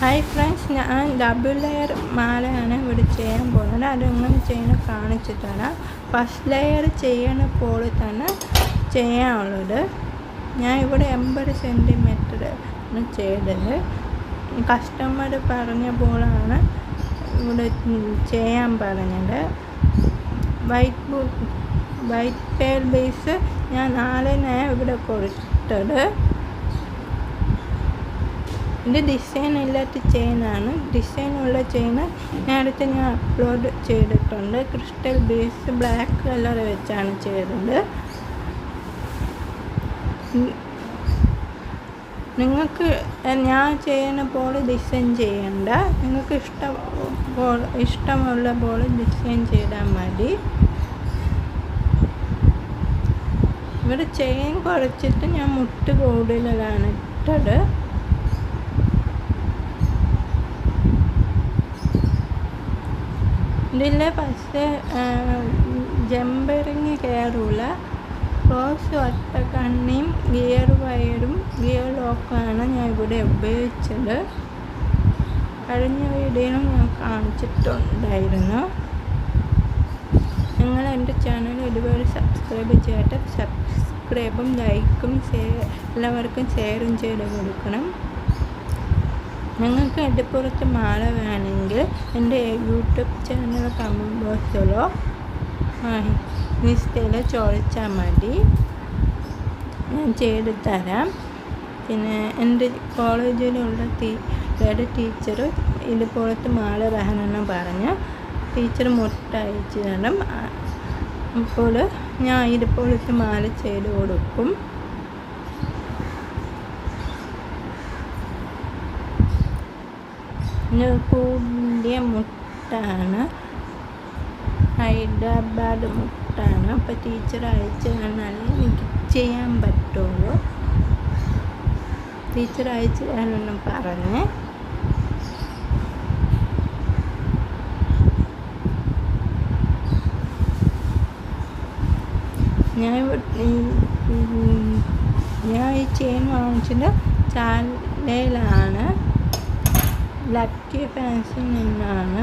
Hi friends ഞാൻ double layer മാലയാണ് ഇവിടെ ചെയ്യാൻ പോകുന്നത്. അതെങ്ങനെ ചെയ്യണം കാണിച്ചു തരാം ഫസ്റ്റ് ലെയർ ചെയ്യണ പോലെ തന്നെ ചെയ്യാനുള്ളത്. ഞാൻ ഇവിടെ എൺപത് സെന്റിമീറ്റർ ആണ് ചെയ്തത്. കസ്റ്റമർ പറഞ്ഞ പോലാണ് ഇവിടെ ചെയ്യാൻ പറഞ്ഞത്. വൈറ്റ് ബു വൈറ്റ് പേർ ബേസ് ഞാൻ നാലിനാണ് ഇവിടെ കൊടുത്തത്. ഇത് ഡിസൈൻ ഇല്ലാത്ത ചെയിനാണ് ഡിസൈൻ ഉള്ള ചെയിൻ നേരത്തെ ഞാൻ അപ്ലോഡ് ചെയ്തിട്ടുണ്ട്. ക്രിസ്റ്റൽ ബേസ് ബ്ലാക്ക് കളർ വെച്ചാണ് ചെയ്തത്. നിങ്ങൾക്ക് ഞാൻ ചെയ്യുന്ന പോലെ ഡിസൈൻ ചെയ്യണ്ട. നിങ്ങൾക്ക് ഇഷ്ടം ഇഷ്ടമുള്ള പോലെ ഡിസൈൻ ചെയ്താൽ മതി. ഇവിടെ ചെയിൻ കുറച്ചിട്ട് ഞാൻ മുട്ട് കൂടുതലാണ് ഇട്ടത്. ഇതിൽ പക്ഷേ ജമ്പറിങ് കയറൂല ക്രോസ് ഒറ്റക്കണ്ണിയും ഗിയർ വയറും ഗിയർ ലോക്കാണ് ഞാൻ ഇവിടെ ഉപയോഗിച്ചത്. കഴിഞ്ഞ വീഡിയോയിലും ഞാൻ കാണിച്ചിട്ടുണ്ടായിരുന്നു. നിങ്ങൾ എന്റെ ചാനൽ ഇതുവരെ സബ്സ്ക്രൈബ് ചെയ്യട്ടെ. സബ്സ്ക്രൈബും ലൈക്കും ഷെയർ എല്ലാവർക്കും ഷെയറും ചെയ്ത് കൊടുക്കണം. നിങ്ങൾക്ക് ഇടപ്പുറത്ത് മാല വേണമെങ്കിൽ എന്റെ യൂട്യൂബ് ചാനൽ കമന്റ് ബോക്സിലോ ഇൻസ്റ്റയിലോ ചോദിച്ചാൽ മതി. ഞാൻ ചെയ്തു തരാം. പിന്നെ എന്റെ കോളേജിലുള്ള ടീ വേറെ ടീച്ചർ ഇതുപോലത്തെ മാല വേണമെന്ന് പറഞ്ഞ്. ടീച്ചർ മുട്ട അയച്ചു തരണം. അപ്പോൾ ഞാൻ ഇതുപോലത്തെ മാല ചെയ്ത് കൊടുക്കും. കൂടിയ മുട്ടാണ്. ഹൈദരാബാദ് മുട്ടാണ്. അപ്പോൾ ടീച്ചർ അയച്ചു തന്നാലേ എനിക്ക് ചെയ്യാൻ പറ്റുള്ളൂ. ടീച്ചർ അയച്ചു തരാനൊന്നും പറഞ്ഞേ. ഞാൻ ഞാൻ ഈ ചെയിൻ വാങ്ങിച്ചിട്ട് ചാലയിലാണ് ലക്കി ഫാൻസിൽ നിന്നാണ്.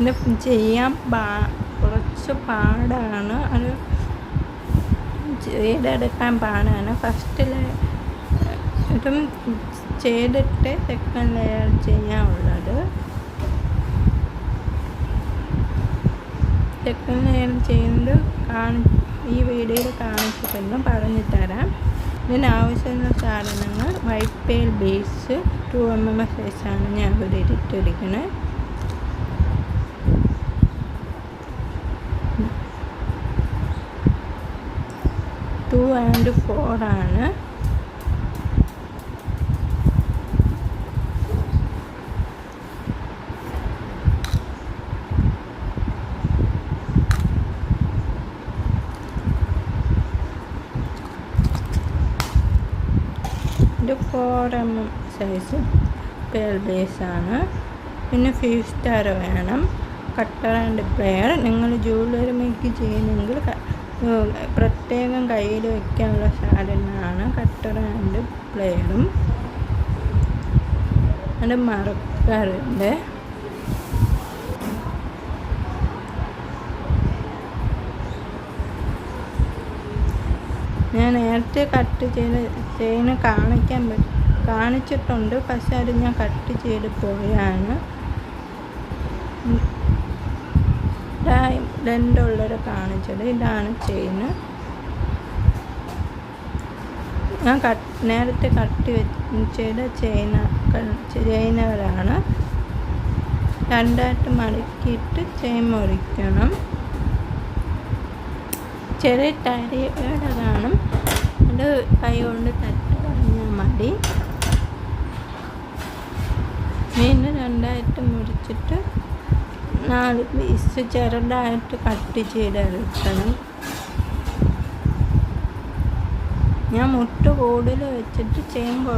ഇത് ചെയ്യാൻ പാ കുറച്ച് പാടാണ്. അത് ചെയ്തെടുക്കാൻ പാടാണ്. ഫസ്റ്റിൽ ഇതും ചെയ്തിട്ട് സെക്കൻഡ് ലെയർ ചെയ്യാനുള്ളത്. സെക്കൻഡ് ലെയർ ചെയ്യുന്നത് കാണി ഈ വീഡിയോയിൽ കാണിച്ചിട്ടുണ്ട് പറഞ്ഞു തരാം. ഇതിനാവശ്യമുള്ള സാധനങ്ങൾ white pearl beads two M M S സൈസാണ് ഞാൻ ഇവിടെ ഇട്ടിരിക്കുന്നത് ടു ആൻഡ് ഫോർ ആണ്. ഇത് four M M size pearl ബേസാണ് പിന്നെ ഫീവ് സ്റ്റാർ വേണം. കട്ടർ ആൻഡ് പ്ലെയർ നിങ്ങൾ ജ്വല്ലറി മേക്ക് ചെയ്യുന്നെങ്കിൽ പ്രത്യേകം കയ്യിൽ വയ്ക്കാനുള്ള സാധനമാണ്. കട്ടർ ആൻഡ് പ്ലെയറും അത് മറക്കാറുണ്ട് ഞാൻ നേരത്തെ കട്ട് ചെയ്ത് ചെയ്യുന്ന കാണിക്കാൻ കാണിച്ചിട്ടുണ്ട്. പക്ഷെ അത് ഞാൻ കട്ട് ചെയ്ത് പോയാണ് രണ്ടുള്ളത് കാണിച്ചത് ഇതാണ് ചെയിൻ ഞാൻ കട്ട് നേരത്തെ കട്ട് ചെയ്ത ചെയിന ചെയിനവരാണ് രണ്ടായിട്ട് മടക്കിയിട്ട് ചെയിൻ മുറിക്കണം. ചെറിയ തരിയുടെ കാണും. അത് കൈ കൊണ്ട് തട്ടി കഴിഞ്ഞാൽ മതി. മീൻ രണ്ടായിട്ട് മുറിച്ചിട്ട് നാല് പീസ് ചെറുതായിട്ട് കട്ട് ചെയ്തെടുക്കണം. ഞാൻ മുട്ട കൂടുതൽ വെച്ചിട്ട് ചേമ്പ്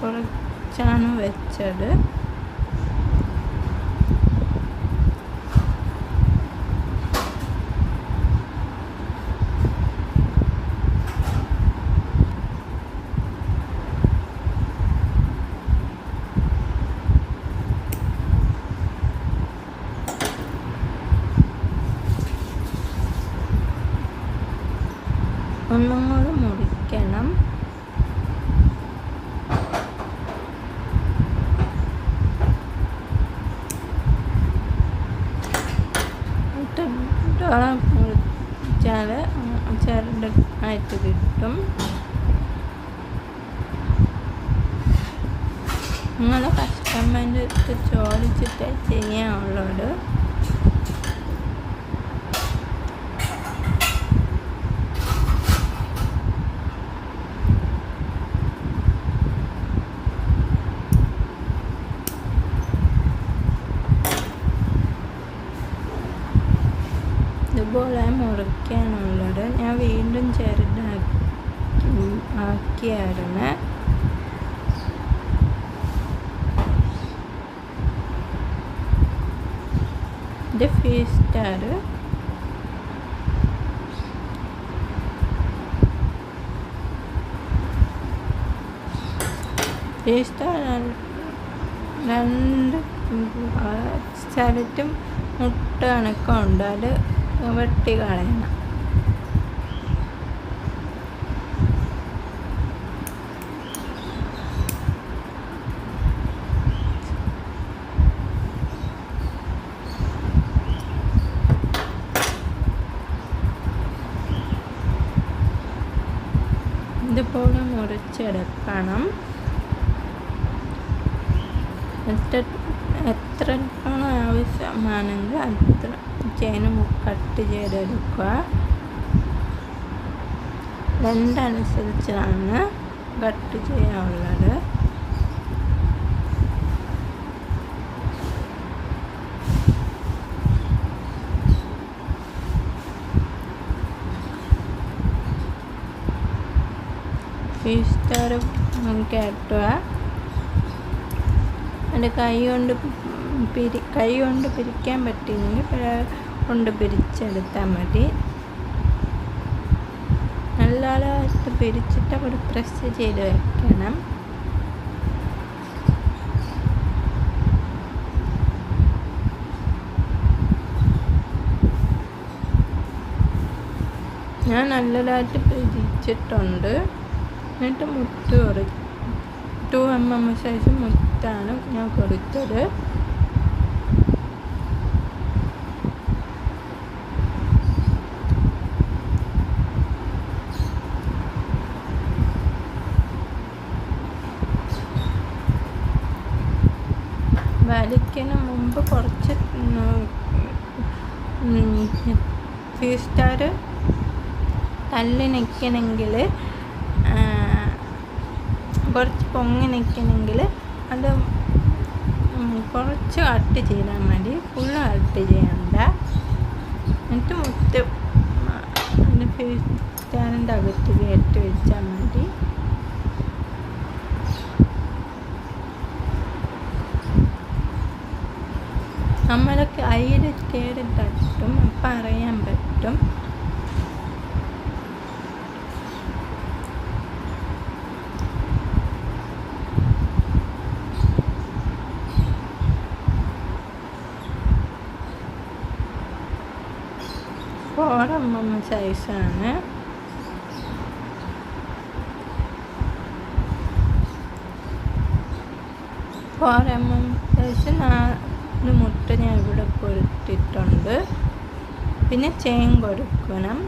കുറച്ചാണ് വെച്ചത്. കൂടെ മുറിക്കണം. ആയിട്ട് കിട്ടും. നിങ്ങളുടെ കസ്റ്റമറിന്റെ അടുത്ത് ചോദിച്ചിട്ട് ചെയ്യാനുള്ളത് ഇതുപോലെ മുറിക്കാനുള്ളത് ഞാൻ വീണ്ടും ചെറുതാക്കി ആക്കിയായിരുന്നു ഇത് ഫീസ്റ്റാർ ഫീസ്റ്റാർ രണ്ട് സ്ഥലത്തും മുട്ട കണക്കുണ്ട് അത് വെട്ടി കളയണം. ഇതുപോലെ മുറിച്ചെടുക്കണം. എത്ര തവണ ആവശ്യമാണെങ്കിൽ അത്ര ചെയിൻ കട്ട് ചെയ്തെടുക്കുക. രണ്ടനുസരിച്ചാണ് കട്ട് ചെയ്യാനുള്ളത്. ഫിസ്റ്റർ കയറ്റുക എന്റെ കൈ കൊണ്ട് പിരി കൈ കൊണ്ട് പിരിക്കാൻ പറ്റില്ലെങ്കിൽ കൊണ്ട് പിരിച്ചെടുത്താൽ മതി. നല്ലതായിട്ട് പിരിച്ചിട്ട് അവിടെ പ്രസ് ചെയ്ത് വെക്കണം. ഞാൻ നല്ലതായിട്ട് പിരിച്ചിട്ടുണ്ട്. എന്നിട്ട് മുത്ത് കുറയ്ക്കും ടു എം എം സൈസ് മുത്താണ് ഞാൻ കൊടുത്തത്. വലിക്കുന്ന മുമ്പ് കുറച്ച് ഫീ സ്റ്റാർ തള്ളി നിൽക്കണമെങ്കിൽ കുറച്ച് പൊങ്ങി നിൽക്കണമെങ്കിൽ അത് കുറച്ച് കട്ട് ചെയ്താൽ മതി. ഫുള്ള് കട്ട് ചെയ്യണ്ട. എന്നിട്ട് മുത്ത് ഫേസ് സ്റ്റാൻഡിന്റെ അകത്ത് കയറ്റി വെച്ചാൽ മതി. നമ്മളൊക്കെ അയിൽ കയറി തട്ടും അപ്പം അറിയാൻ പറ്റും ഫോർ എം എം സൈസാണ് ഫോർ എം എം സൈസ് നാല് മുട്ട ഞാൻ ഇവിടെ പൊരുത്തിട്ടുണ്ട് പിന്നെ ചെയിൻ കൊടുക്കണം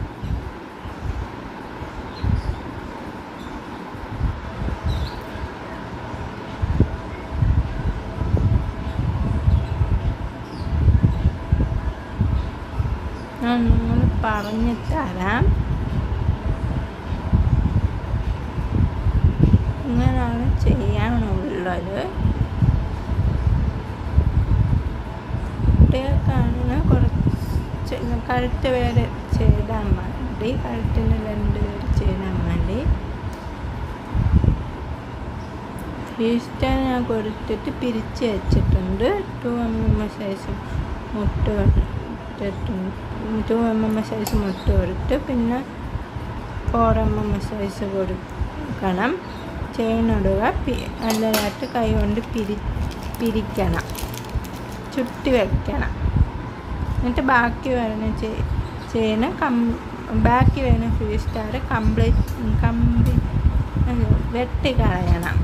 ഞാൻ നിങ്ങൾ പറഞ്ഞു തരാം ഇങ്ങനെയാണ് ചെയ്യാനുള്ളത്. കുട്ടികൾക്കാണ് കുറച്ച് കഴുത്ത് വേറെ ചെയ്താൽ മതി. കഴുത്തിന് രണ്ട് പേര് ചെയ്താൽ മതി. ഈസ്റ്റർ ഞാൻ കൊടുത്തിട്ട് പിരിച്ച് വെച്ചിട്ടുണ്ട്. ടു എം എം സൈസ് മുട്ട ഇട്ടിട്ടുണ്ട് two M M S size മുട്ട കൊടുത്ത് പിന്നെ four M M S size കൊടുക്കണം. ചെയിൻ ഇടുക. നല്ലതായിട്ട് കൈ കൊണ്ട് പിരി പിരിക്കണം. ചുറ്റി വയ്ക്കണം എന്നിട്ട് ബാക്കി വരുന്ന ചെയിൻ കം ബാക്കി വരുന്ന ഫ്രീ സ്റ്റാർ കംപ്ലീറ്റ് കമ്പി വെട്ടി കളയണം.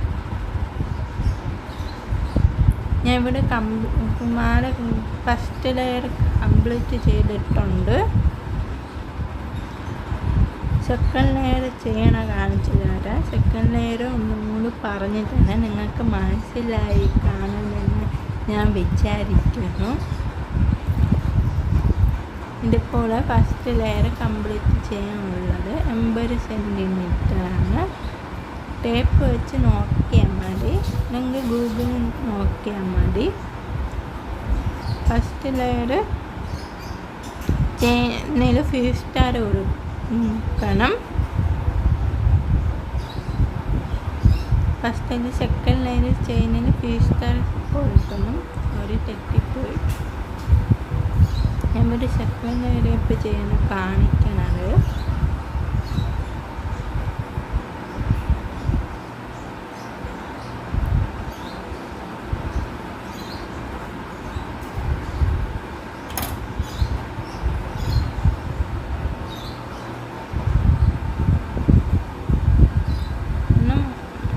ഞാൻ ഇവിടെ കംപ്ലീ ഫസ്റ്റ് ലെയർ കംപ്ലീറ്റ് ചെയ്തിട്ടുണ്ട്. സെക്കൻഡ് ലെയർ ചെയ്യണ കാണിച്ചു തരാം സെക്കൻഡ് ലെയർ ഒന്നും കൂടി പറഞ്ഞു തരാം നിങ്ങൾക്ക് മനസ്സിലായി കാണുമെന്ന് ഞാൻ വിചാരിക്കുന്നു. ഇതുപോലെ ഫസ്റ്റ് ലെയർ കംപ്ലീറ്റ് ചെയ്യാനുള്ളത് എൺപത് സെന്റിമീറ്ററാണ് ടേപ്പ് വെച്ച് നോക്കിയാൽ മതി അല്ലെങ്കിൽ ഗൂഗിളിൽ നോക്കിയാൽ മതി ഫസ്റ്റ് ലെയർ ചെയിനിൽ ഫ്യൂ സ്റ്റാർ കൊടുക്കണം ഫസ്റ്റിൽ സെക്കൻഡ് ലെയർ ചെയിനിൽ ഫ്യൂ സ്റ്റാർ കൊടുക്കണം ഒരു തെറ്റിപ്പോയി ഞാൻ ഒരു സെക്കൻഡ് ലെയർ ഇപ്പോൾ ചെയ്യുന്ന കാണിക്കണത്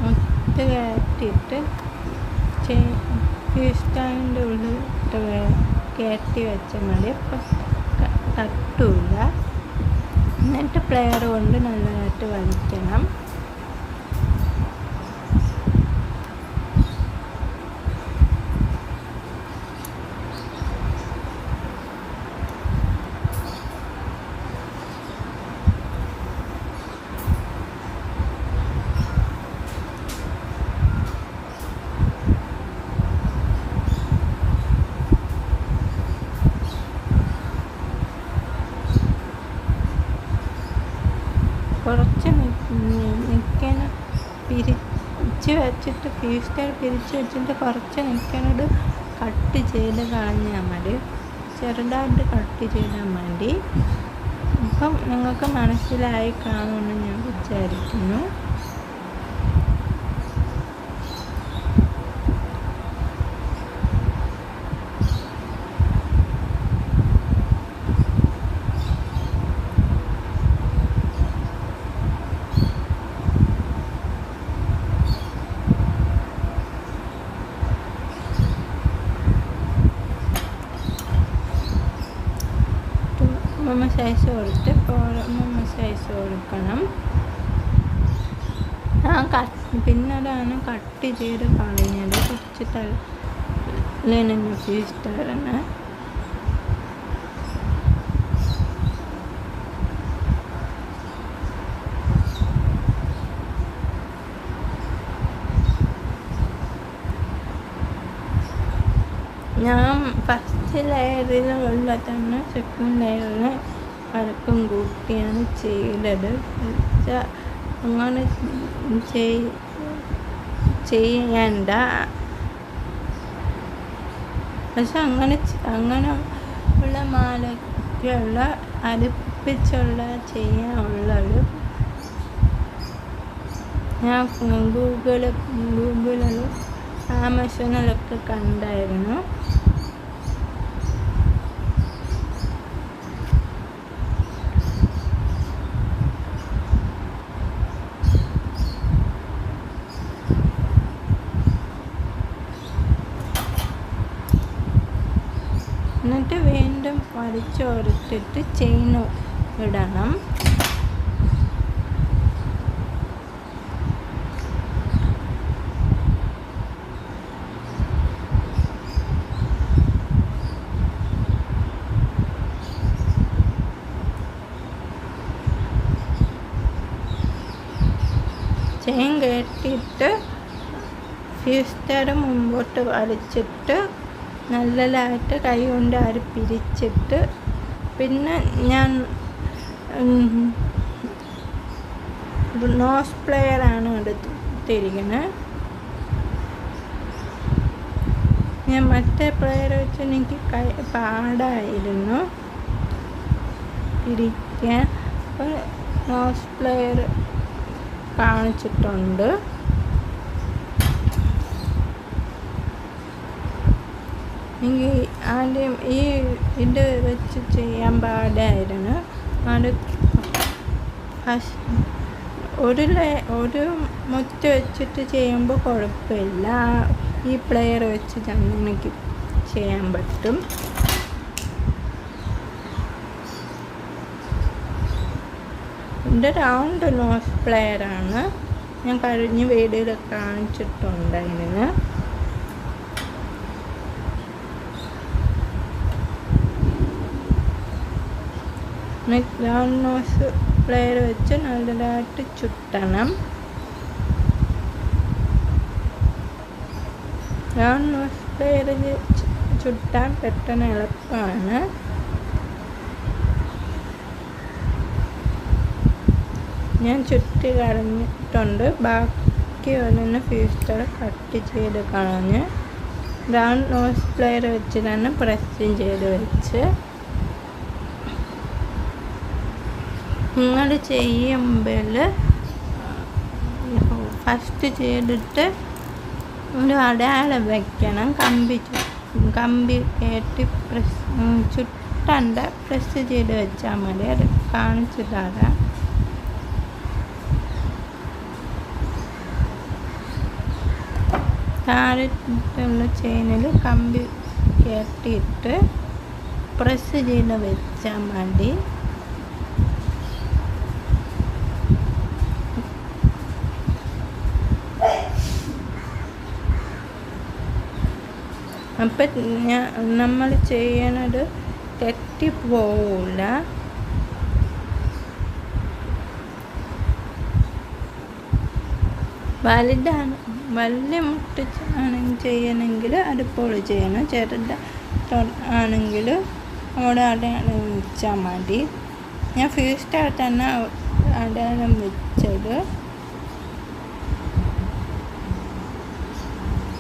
മുത്ത് കയറ്റിയിട്ട് ഫീസ്റ്റാന്റെ ഉള്ളിൽ കയറ്റി വെച്ചാൽ മതി അപ്പം തട്ടില്ല എന്നിട്ട് പ്ലെയർ കൊണ്ട് നല്ലതായിട്ട് വലിക്കണം കുറച്ച് നിൽക്കാൻ പിരിച്ച് വെച്ചിട്ട് ഫീസ്റ്റർ പിരിച്ച് വെച്ചിട്ട് കുറച്ച് നിൽക്കണത് കട്ട് ചെയ്ത് കളഞ്ഞാൽ മതി. ചെറുതായിട്ട് കട്ട് ചെയ്താൽ മതി. അപ്പം നിങ്ങൾക്ക് മനസ്സിലായി കാണുമെന്ന് ഞാൻ വിചാരിക്കുന്നു മമ്മ സൈസ് കൊടുത്ത് മമ്മ സൈസ് കൊടുക്കണം ആ കട്ട് പിന്നതാണ് കട്ട് ചെയ്ത് കളഞ്ഞത്. കുറച്ച് തലനഞ്ഞ ഫീസ്റ്റാണ് ഞാൻ ഫസ്റ്റ് ലെയറിലുള്ള തന്നെ സെക്കൻഡ് ലെയറിൽ വഴക്കം കൂട്ടിയാണ് ചെയ്തത്. അങ്ങനെ ചെയ്യണ്ട. പക്ഷെ അങ്ങനെ അങ്ങനെ ഉള്ള മാലയ്ക്കുള്ള അടുപ്പിച്ചുള്ള ചെയ്യാനുള്ളത് ഞാൻ ഗൂഗിൾ ഗൂഗിളിൽ ആമസോണിലൊക്കെ കണ്ടായിരുന്നു എന്നിട്ട് വീണ്ടും വലിച്ചോർത്തിട്ട് ചെയിൻ ഇടണം. ചെയിൻ കെട്ടിയിട്ട് ഫിസ്റ്റർ മുമ്പോട്ട് വലിച്ചിട്ട് നല്ലതായിട്ട് കൈ കൊണ്ട് അരി പിരിച്ചിട്ട് പിന്നെ ഞാൻ നോസ് പ്ലെയറാണ് എടുത്തിരിക്കുന്നത് ഞാൻ മറ്റേ പ്ലെയർ വെച്ച് എനിക്ക് പാടായിരുന്നു. ഇരിക്കാൻ. അപ്പോൾ നോസ് പ്ലെയർ കാണിച്ചിട്ടുണ്ട്. എനിക്ക് ആദ്യം ഈ ഇത് വെച്ച് ചെയ്യാൻ പാടായിരുന്നു. അത് ഒരു ഒരു മുറ്റ വെച്ചിട്ട് ചെയ്യുമ്പോൾ കുഴപ്പമില്ല. ഈ പ്ലെയർ വെച്ച് തന്നെ ചെയ്യാൻ പറ്റും. എന്റെ റൗണ്ട് നോസ് പ്ലെയറാണ് ഞാൻ കഴിഞ്ഞ വീഡിയോയിൽ കാണിച്ചിട്ടുണ്ടായിരുന്നു. നോസ് പ്ലെയർ വെച്ച് നല്ലതായിട്ട് ചുട്ടണം. റൗണ്ട് നോസ് പ്ലെയർ ചുട്ടാൻ പെട്ടെന്ന് എളുപ്പമാണ് ഞാൻ ചുറ്റി കളഞ്ഞിട്ടുണ്ട്. ബാക്കി ഒരെണ്ണം ഫ്യൂസ്റ്റർ കട്ട് ചെയ്ത് കളഞ്ഞ്. റൗണ്ട് നോസ് പ്ലെയർ വെച്ച് തന്നെ പ്രസ്സും ചെയ്ത് വെച്ച്. നിങ്ങൾ ചെയ്യുമ്പോൾ ഫസ്റ്റ് ചെയ്തിട്ട് ഒരു അടയാളം വയ്ക്കണം കമ്പി കമ്പി കയറ്റി പ്രസ് ചുട്ടണ്ട. പ്രസ് ചെയ്ത് വെച്ചാൽ മതി. അത് കാണിച്ചു തരാം. താഴത്തുള്ള ചെയിനിൽ കമ്പി കയറ്റിയിട്ട് പ്രസ് ചെയ്ത് വെച്ചാൽ മതി. അപ്പം ഞാൻ നമ്മൾ ചെയ്യണത് തെറ്റിപ്പോവില്ല വലുതാണ് വലിയ മുട്ടിച്ചാണെങ്കിൽ ചെയ്യണമെങ്കിൽ അടുപ്പോൾ ചെയ്യണം. ചെറുത ആണെങ്കിൽ അവിടെ അടയാളം വെച്ചാൽ മതി. ഞാൻ ഫസ്റ്റ് തന്നെ അടയാളം വെച്ചത്.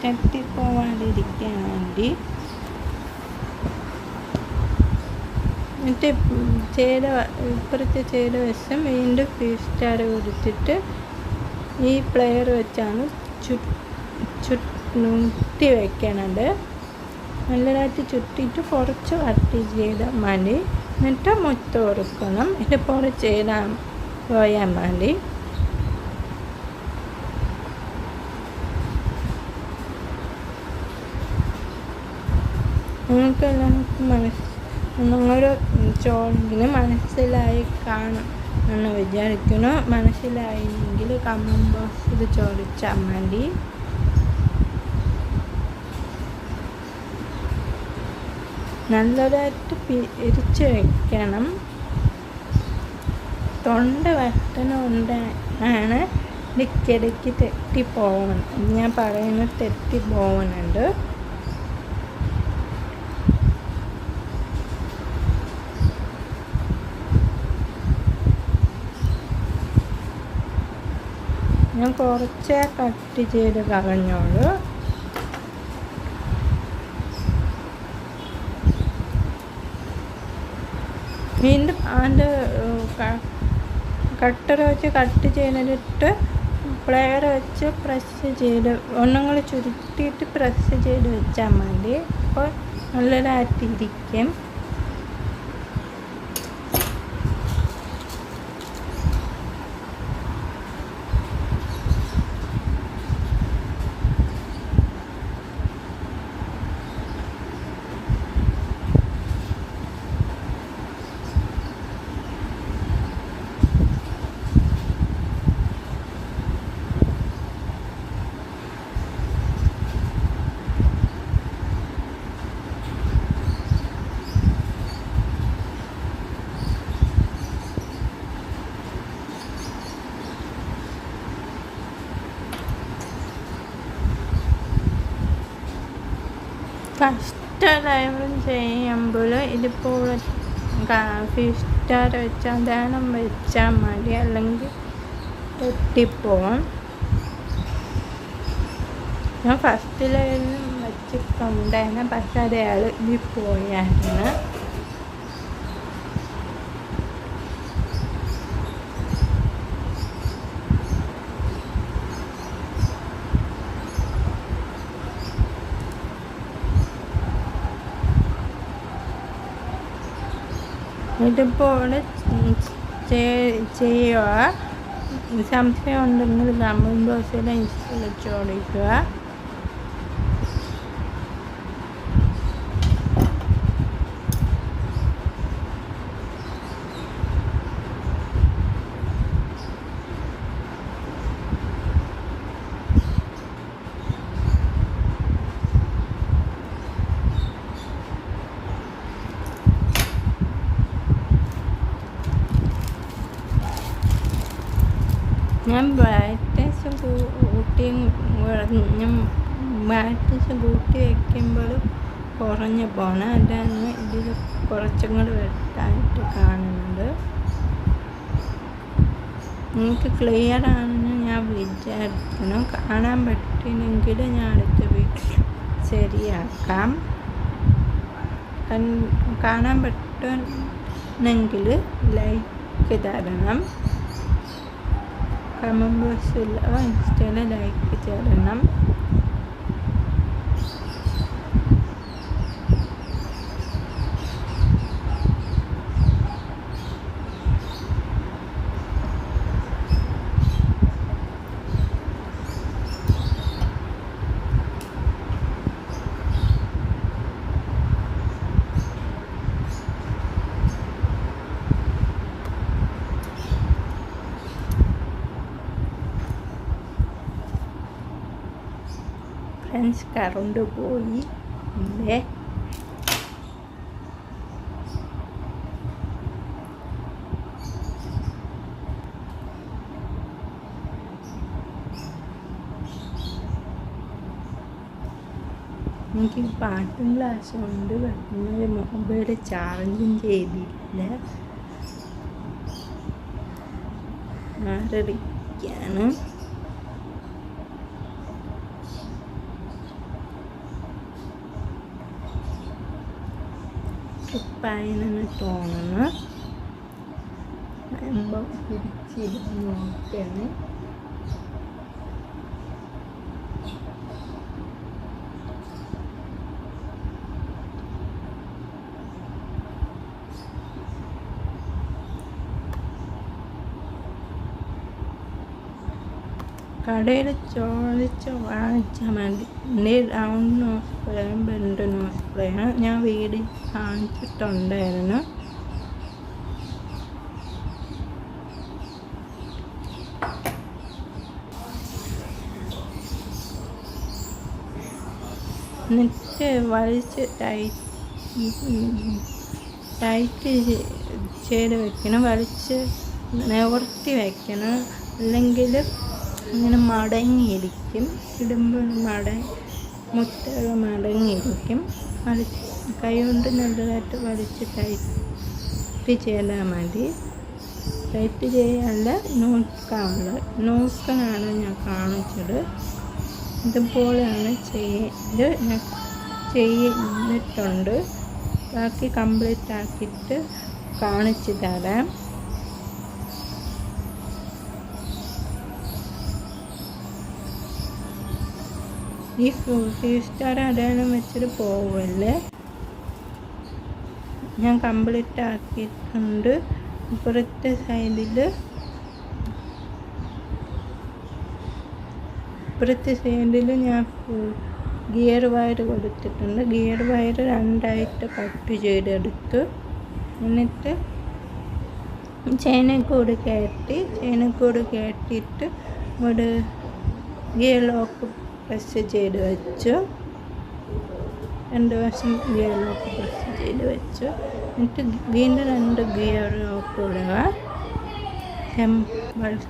തട്ടിപ്പോവാതിരിക്കാൻ വേണ്ടി എന്നിട്ട് ചെയ്ത ഇപ്പുറത്തെ ചേല വശം വീണ്ടും ഫീ സ്റ്റാർ കൊടുത്തിട്ട് ഈ പ്ലെയർ വെച്ചാണ് ചു ചുറ്റി വെക്കണത്. നല്ലതായിട്ട് ചുറ്റിയിട്ട് കുറച്ച് കട്ട് ചെയ്താൽ മതി. എന്നിട്ട് മുത്ത കൊടുക്കണം. ഇതുപോലെ ചെയ്താൽ പോയാൽ മതി. നിങ്ങൾക്ക് നമുക്ക് മനസ്സ് നിങ്ങളുടെ ചോദിന് മനസ്സിലായി കാണും. എന്ന് വിചാരിക്കുന്നു മനസ്സിലായെങ്കിൽ കമന്റ് ബോക്സിൽ ചോദിച്ചാൽ മതി. നല്ലതായിട്ട് പിരിച്ച് വയ്ക്കണം തൊണ്ട വെട്ടണമുണ്ടാണ് ഇടയ്ക്കിടയ്ക്ക് തെറ്റിപ്പോകണം ഞാൻ പറയുന്നത് തെറ്റിപ്പോകുന്നുണ്ട് ഞാൻ കുറച്ചേ കട്ട് ചെയ്ത് കളഞ്ഞോളൂ. വീണ്ടും അതിന്റെ കട്ടർ വെച്ച് കട്ട് ചെയ്തിട്ട് പ്ലെയർ വെച്ച് പ്രസ് ചെയ്ത് ഒന്നുങ്ങൾ ചുരുട്ടിയിട്ട് പ്രസ് ചെയ്ത് വെച്ചാൽ മതി. അപ്പോൾ നല്ലതായിട്ടിരിക്കും. ഫസ്റ്റ് ചെയ്യുമ്പോൾ ചെയ്യുമ്പോൾ ഇതുപോലെ സ്റ്റാർ വെച്ചാൽ ധ്യാനം വെച്ചാൽ മതി. അല്ലെങ്കിൽ പൊട്ടിപ്പോവും. ഞാൻ ഫസ്റ്റ് ലൈനും വെച്ചിട്ടുണ്ടായിരുന്നു പക്ഷെ അത് ഇളകി പോയായിരുന്നു ഇതുപോലെ ചെയ്യുക. സംശയം ഉണ്ടെങ്കിൽ കമന്റ് ബോക്സിൽ വിളിച്ചോടിക്കുക ഞാൻ ബ്രൈറ്റ്നസ് കൂട്ടിയും ഞാൻ ബ്രൈറ്റ്നസ് കൂട്ടി വയ്ക്കുമ്പോൾ കുറഞ്ഞു പോകണം അതാണ് ഇതിൽ കുറച്ചും കൂടി വെട്ടായിട്ട് കാണുന്നത്. നിങ്ങൾക്ക് ക്ലിയർ ആണെന്ന് ഞാൻ വിചാരിക്കണം കാണാൻ പറ്റില്ലെങ്കിൽ ഞാൻ അടുത്ത വീട്ടിൽ ശരിയാക്കാം. കാണാൻ പറ്റുന്നെങ്കിൽ ലൈക്ക് തരണം. കമന്റ് ബോക്സിൽ ഇൻസ്റ്റയിൽ ലൈക്ക് തരണം ഫ്രണ്ട്സ് കറണ്ട് പോയി ഇല്ലേ എനിക്ക് പാട്ടും ക്ലാസ്സും ഉണ്ട് പെട്ടെന്ന് മൊബൈൽ ചാർജും ചെയ്തില്ല. ആരടിക്കാണ് ട്രിപ്പായെന്ന് തോന്നുന്നു എന്തോ പിടിച്ചിരുന്ന് നോക്കുകയാണ് കടയിൽ ചോദിച്ച് വാങ്ങിച്ചാൽ മതി എൻ്റെ റൗണ്ട് നോസ് സ്പ്രേയും ബെൻഡ് നോസ് സ്പ്രേയാണ് ഞാൻ വീട് കാണിച്ചിട്ടുണ്ടായിരുന്നു. എന്നിട്ട് വലിച്ച് ടൈറ്റ് ടൈറ്റ് ചെയ്ത് വെക്കണം. വലിച്ച് നിവർത്തി വെക്കണം. അല്ലെങ്കിൽ ഇങ്ങനെ മടങ്ങിയിരിക്കും. ഇടുമ്പോൾ മട മുട്ട മടങ്ങിയിരിക്കും. വലിച്ച് കൈ കൊണ്ട് നല്ലതായിട്ട് വലിച്ച് ടൈറ്റ് ചെയ്താൽ മതി. ടൈറ്റ് ചെയ്യാനുള്ള നോക്കാവുള്ളത് നോക്കാനാണ് ഞാൻ കാണിച്ചത്. ഇതുപോലെയാണ് ചെയ്ത് ഞാൻ ചെയ്തിട്ടുണ്ട്. ബാക്കി കംപ്ലീറ്റ് ആക്കിയിട്ട് കാണിച്ചു തരാം. ഈ ഫ്രൂട്ടി സ്റ്റാർ അടയാളം വെച്ചിട്ട് പോവല്ലേ? ഞാൻ കംപ്ലീറ്റ് ആക്കിയിട്ടുണ്ട്. ഇപ്പുറത്തെ സൈഡിൽ ഇപ്പുറത്തെ സൈഡിൽ ഞാൻ ഗിയർ വയർ കൊടുത്തിട്ടുണ്ട്. ഗിയർ വയർ രണ്ടായിട്ട് കട്ട് ചെയ്തെടുത്തു. എന്നിട്ട് ചേനക്കൂട് കയറ്റി ചേനക്കൂട് കയറ്റിയിട്ട് ഇവിടെ ഗിയർ ലോക്ക് പ്രസ് ചെയ്ത് വെച്ചു. രണ്ട് വശം ഗിയർ ലോക്ക് പ്രസ് ചെയ്ത് വെച്ചു. എന്നിട്ട് വീണ്ടും രണ്ട് ഗിയർ ലോക്ക് ഇടുക.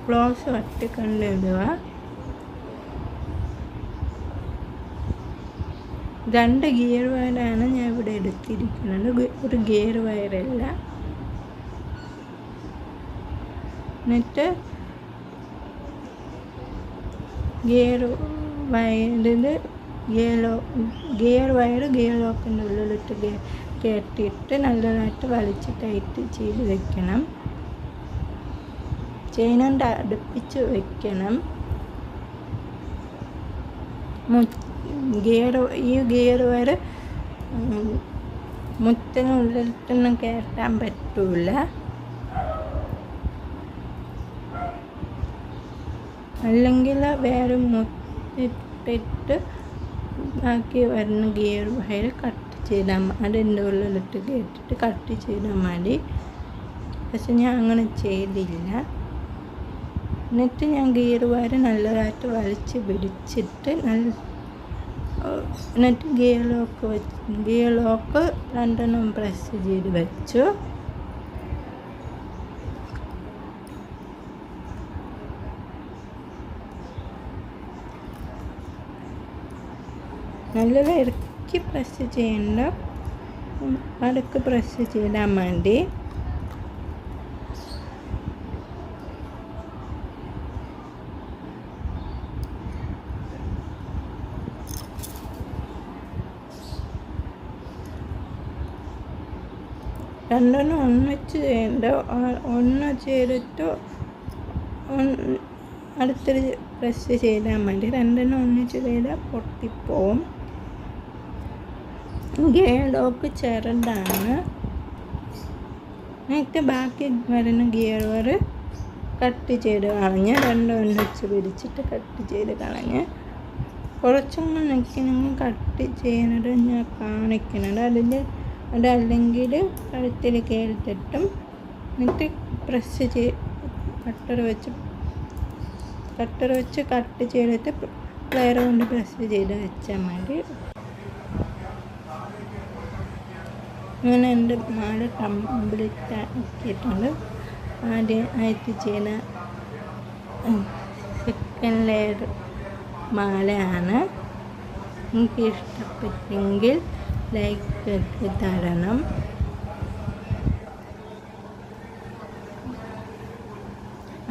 ക്ലോസ് ഒറ്റക്കണ്ട് ഇടുക. രണ്ട് ഗിയർ വയറാണ് ഞാൻ ഇവിടെ എടുത്തിരിക്കുന്നത്. ഒരു ഗിയർ വയറല്ല എന്നിട്ട് ഗിയർ വയറിൽ ഗിയർ ഗിയർ വയർ ഗിയർ ലോക്കിന്റെ ഉള്ളിലിട്ട് കയറ്റിയിട്ട് നല്ലതായിട്ട് വലിച്ച് ടൈറ്റ് ചെയ്ത് വെക്കണം. ചെയിൻ കൊണ്ട് അടുപ്പിച്ച് വെക്കണം. ഗിയർ ഈ ഗിയർ വയർ മുത്തിനുള്ളിലൊന്നും കയറ്റാൻ പറ്റൂല. അല്ലെങ്കിൽ വേറെ മുത്തിട്ടിട്ട് ബാക്കി വരുന്ന ഗിയർ വയർ കട്ട് ചെയ്താൽ അതിന്റെ ഉള്ളിലിട്ട് കേട്ടിട്ട് കട്ട് ചെയ്താൽ മതി. പക്ഷെ ഞാൻ അങ്ങനെ ചെയ്തില്ല. എന്നിട്ട് ഞാൻ ഗിയർ വയർ നല്ലതായിട്ട് വലിച്ച് പിടിച്ചിട്ട് നല്ല എന്നിട്ട് ഗിയർ ലോക്ക് വെച്ച് ഗിയർ ലോക്ക് രണ്ടെണ്ണം പ്രസ് ചെയ്ത് വെച്ചു. നല്ലത് ഇറക്കി പ്രസ് ചെയ്യേണ്ട. അടുക്ക് പ്രസ് ചെയ്താൽ മതി. രണ്ടെണ്ണം ഒന്നിച്ച് ചെയ്യണ്ട. ഒന്ന് ചെയ്തിട്ട് അടുത്തൊരു പ്രസ് ചെയ്താൽ മതി. രണ്ടെണ്ണം ഒന്നിച്ച് ചെയ്താൽ പൊട്ടിപ്പോവും. ഗിയർ ചെറുതാണ്. എന്നിട്ട് ബാക്കി വരുന്ന ഗിയർ വർ കട്ട് ചെയ്ത് കളഞ്ഞ് രണ്ടും ഒന്നിച്ച് പിടിച്ചിട്ട് കട്ട് ചെയ്ത് കളഞ്ഞ്. കുറച്ചൊന്നും നിൽക്കണമെങ്കിൽ കട്ട് ചെയ്യുന്നത് ഞാൻ കാണിക്കുന്നത് അതിൽ അതല്ലെങ്കിൽ കഴുത്തിൽ കേൾത്തിട്ടും എന്നിട്ട് പ്രസ് ചെയ് കട്ടർ വെച്ച് കട്ടർ വെച്ച് കട്ട് ചെയ്തിട്ട് പ്ലെയർ കൊണ്ട് പ്രസ് ചെയ്ത് വെച്ചാൽ മതി. അങ്ങനെ എന്റെ നാല് കംപ്ലീറ്റ് ആക്കിയിട്ടുണ്ട് ആദ്യം ആയിട്ട് ചെയ്യുന്ന സെക്കൻഡ് ലെയർ മാലയാണ്. എനിക്ക് ഇഷ്ടപ്പെട്ടെങ്കിൽ ലൈക്ക് തരണം.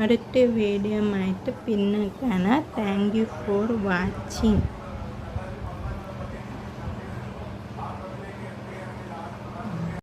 അടുത്ത വീഡിയോ ആയിട്ട് പിന്നെ കാണാം. Thank you for watching